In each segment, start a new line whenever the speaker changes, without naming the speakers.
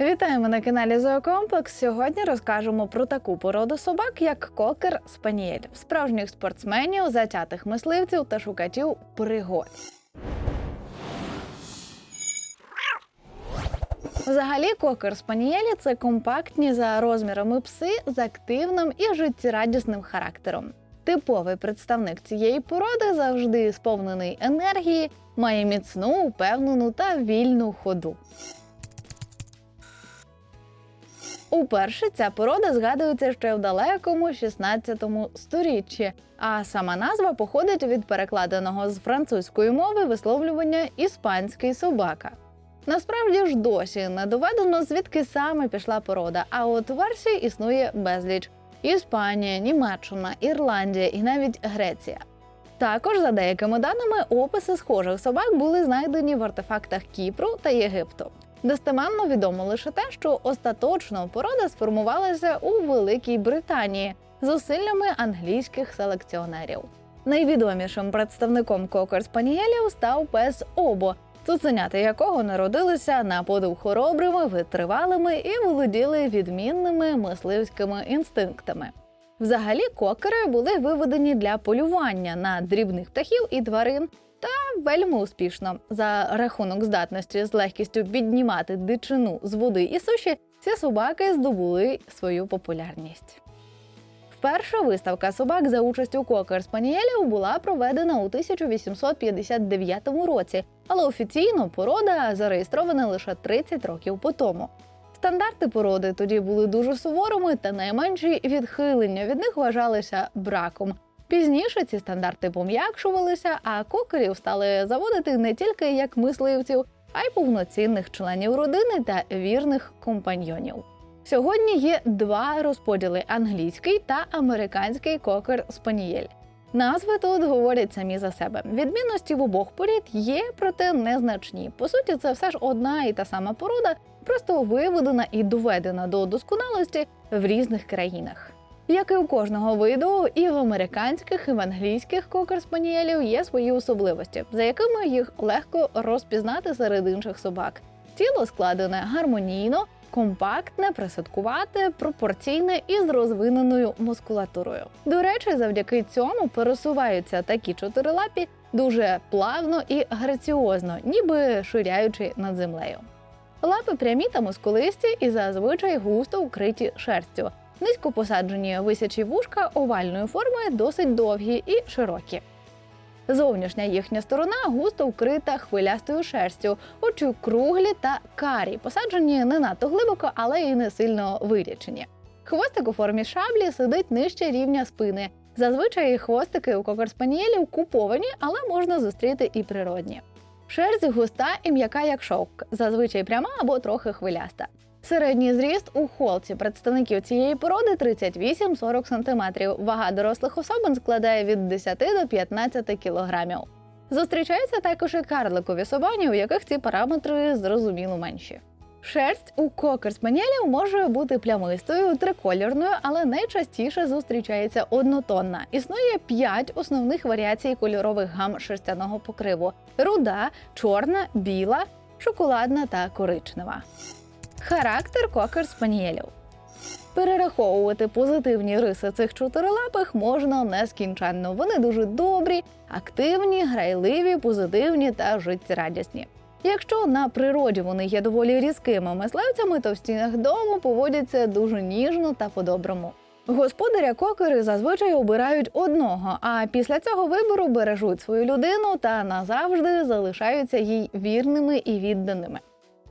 Вітаємо на каналі Зоокомплекс. Сьогодні розкажемо про таку породу собак, як кокер спанієль, справжніх спортсменів, затятих мисливців та шукачів пригод. Взагалі, кокер спанієлі це компактні за розмірами пси з активним і життєрадісним характером. Типовий представник цієї породи завжди сповнений енергії, має міцну, упевнену та вільну ходу. Уперше ця порода згадується ще в далекому 16 сторіччі, а сама назва походить від перекладеного з французької мови висловлювання іспанський собака. Насправді ж досі не доведено, звідки саме пішла порода, а от версій існує безліч: Іспанія, Німеччина, Ірландія і навіть Греція. Також, за деякими даними, описи схожих собак були знайдені в артефактах Кіпру та Єгипту. Достеменно відомо лише те, що остаточно порода сформувалася у Великій Британії зусиллями англійських селекціонерів. Найвідомішим представником кокер спанієлів став пес Обо, цуценята якого народилися на подив хоробрими, витривалими і володіли відмінними мисливськими інстинктами. Взагалі, кокери були виведені для полювання на дрібних птахів і тварин та вельми успішно. За рахунок здатності з легкістю піднімати дичину з води і суші, ці собаки здобули свою популярність. Вперша виставка собак за участю кокер спанієлів була проведена у 1859 році, але офіційно порода зареєстрована лише 30 років по тому. Стандарти породи тоді були дуже суворими, та найменші відхилення від них вважалися браком. Пізніше ці стандарти пом'якшувалися, а кокерів стали заводити не тільки як мисливців, а й повноцінних членів родини та вірних компаньйонів. Сьогодні є два розподіли: англійський та американський кокер спанієль. Назви тут говорять самі за себе. Відмінності в обох порід є, проте незначні. По суті, це все ж одна і та сама порода, просто виведена і доведена до досконалості в різних країнах. Як і у кожного виду, і в американських, і в англійських кокер спанієлів є свої особливості, за якими їх легко розпізнати серед інших собак. Тіло складене гармонійно, компактне, присадкувате, пропорційне і з розвиненою мускулатурою. До речі, завдяки цьому пересуваються такі чотирилапі дуже плавно і граціозно, ніби ширяючи над землею. Лапи прямі та мускулисті і зазвичай густо вкриті шерстю. Низько посаджені висячі вушка овальної форми досить довгі і широкі. Зовнішня їхня сторона густо вкрита хвилястою шерстю, очі круглі та карі, посаджені не надто глибоко, але й не сильно вирячені. Хвостик у формі шаблі сидить нижче рівня спини. Зазвичай хвостики у кокерспанієлів куповані, але можна зустріти і природні. Шерсть густа і м'яка, як шовк, зазвичай пряма або трохи хвиляста. Середній зріст у холці представників цієї породи 38-40 см. Вага дорослих особин складає від 10 до 15 кг. Зустрічаються також і карликові собані, у яких ці параметри зрозуміло менші. Шерсть у кокер спаніелів може бути плямистою, триколірною, але найчастіше зустрічається однотонна. Існує п'ять основних варіацій кольорових гам шерстяного покриву: руда, чорна, біла, шоколадна та коричнева. Характер кокер спанієлів. Перераховувати позитивні риси цих чотирилапих можна нескінченно. Вони дуже добрі, активні, грайливі, позитивні та життєрадісні. Якщо на природі вони є доволі різкими мисливцями, то в стінах дому поводяться дуже ніжно та по-доброму. Господаря кокери зазвичай обирають одного, а після цього вибору бережуть свою людину та назавжди залишаються їй вірними і відданими.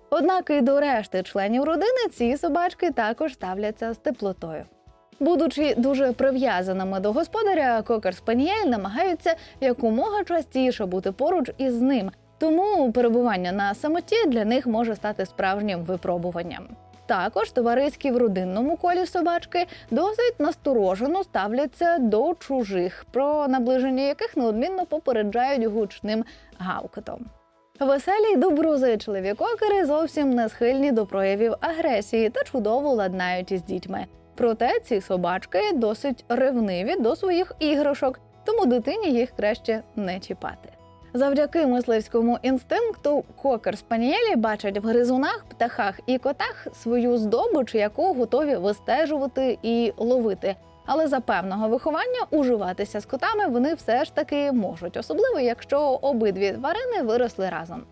Однак і до решти членів родини ці собачки також ставляться з теплотою. Будучи дуже прив'язаними до господаря, кокер спаніель намагаються якомога частіше бути поруч із ним, тому перебування на самоті для них може стати справжнім випробуванням. Також товариські в родинному колі собачки досить насторожено ставляться до чужих, про наближення яких неодмінно попереджають гучним гавкотом. Веселі й доброзичливі кокери зовсім не схильні до проявів агресії та чудово ладнають із дітьми. Проте ці собачки досить ревниві до своїх іграшок, тому дитині їх краще не чіпати. Завдяки мисливському інстинкту кокер спанієлі бачать в гризунах, птахах і котах свою здобич, яку готові вистежувати і ловити. Але за певного виховання уживатися з котами вони все ж таки можуть, особливо якщо обидві тварини виросли разом.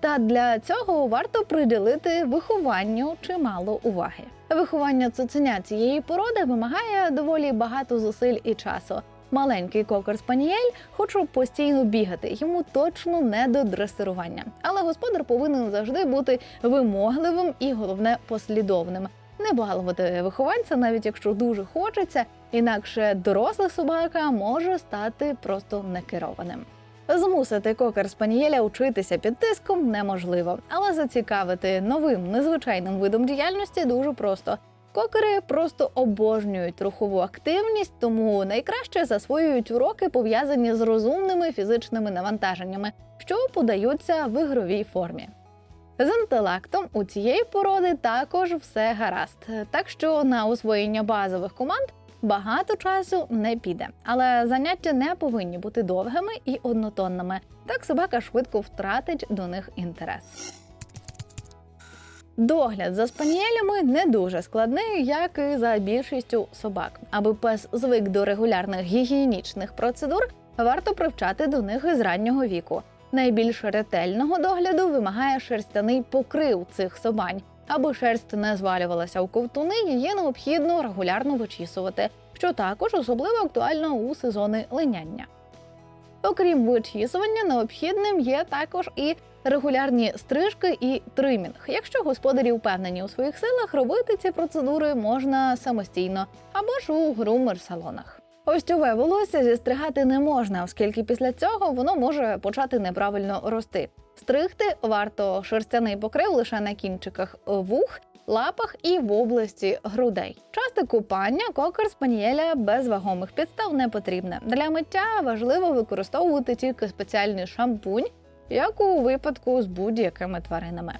Та для цього варто приділити вихованню чимало уваги. Виховання цуценя цієї породи вимагає доволі багато зусиль і часу. Маленький кокер спанієль хоче постійно бігати, йому точно не до дресирування. Але господар повинен завжди бути вимогливим і головне послідовним. Не балувати вихованця, навіть якщо дуже хочеться, інакше доросла собака може стати просто некерованим. Змусити кокер спанієля учитися під тиском неможливо, але зацікавити новим незвичайним видом діяльності дуже просто. Кокери просто обожнюють рухову активність, тому найкраще засвоюють уроки, пов'язані з розумними фізичними навантаженнями, що подаються в ігровій формі. З інтелектом у цієї породи також все гаразд, так що на освоєння базових команд багато часу не піде. Але заняття не повинні бути довгими і однотонними. Так собака швидко втратить до них інтерес. Догляд за спанієлями не дуже складний, як і за більшістю собак. Аби пес звик до регулярних гігієнічних процедур, варто привчати до них із раннього віку. Найбільш ретельного догляду вимагає шерстяний покрив цих собань. Аби шерсть не звалювалася у ковтуни, її необхідно регулярно вичісувати, що також особливо актуально у сезони линяння. Окрім вичісування, необхідним є також і регулярні стрижки і тримінг. Якщо господарі впевнені у своїх силах, робити ці процедури можна самостійно або ж у грумер-салонах. Остьове волосся зістригати не можна, оскільки після цього воно може почати неправильно рости. Стригти варто шерстяний покрив лише на кінчиках вух, лапах і в області грудей. Часте купання кокер спанієля без вагомих підстав не потрібне. Для миття важливо використовувати тільки спеціальний шампунь, як у випадку з будь-якими тваринами.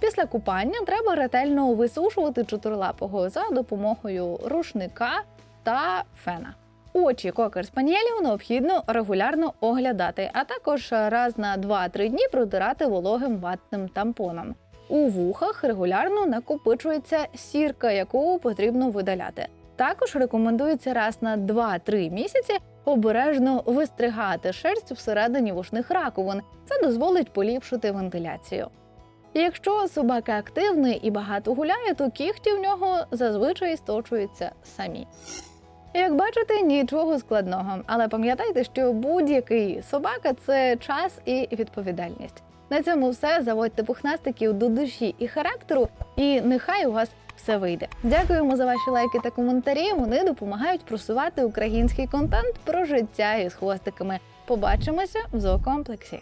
Після купання треба ретельно висушувати чотирилапого за допомогою рушника та фена. Очі кокер спанієлів необхідно регулярно оглядати, а також раз на 2-3 дні протирати вологим ватним тампоном. У вухах регулярно накопичується сірка, яку потрібно видаляти. Також рекомендується раз на 2-3 місяці обережно вистригати шерсть всередині вушних раковин. Це дозволить поліпшити вентиляцію. Якщо собака активний і багато гуляє, то кігті в нього зазвичай сточуються самі. Як бачите, нічого складного, але пам'ятайте, що будь-який собака це час і відповідальність. На цьому все. Заводьте пухнастиків до душі і характеру, і нехай у вас все вийде. Дякуємо за ваші лайки та коментарі. Вони допомагають просувати український контент про життя із хвостиками. Побачимося в зоокомплексі.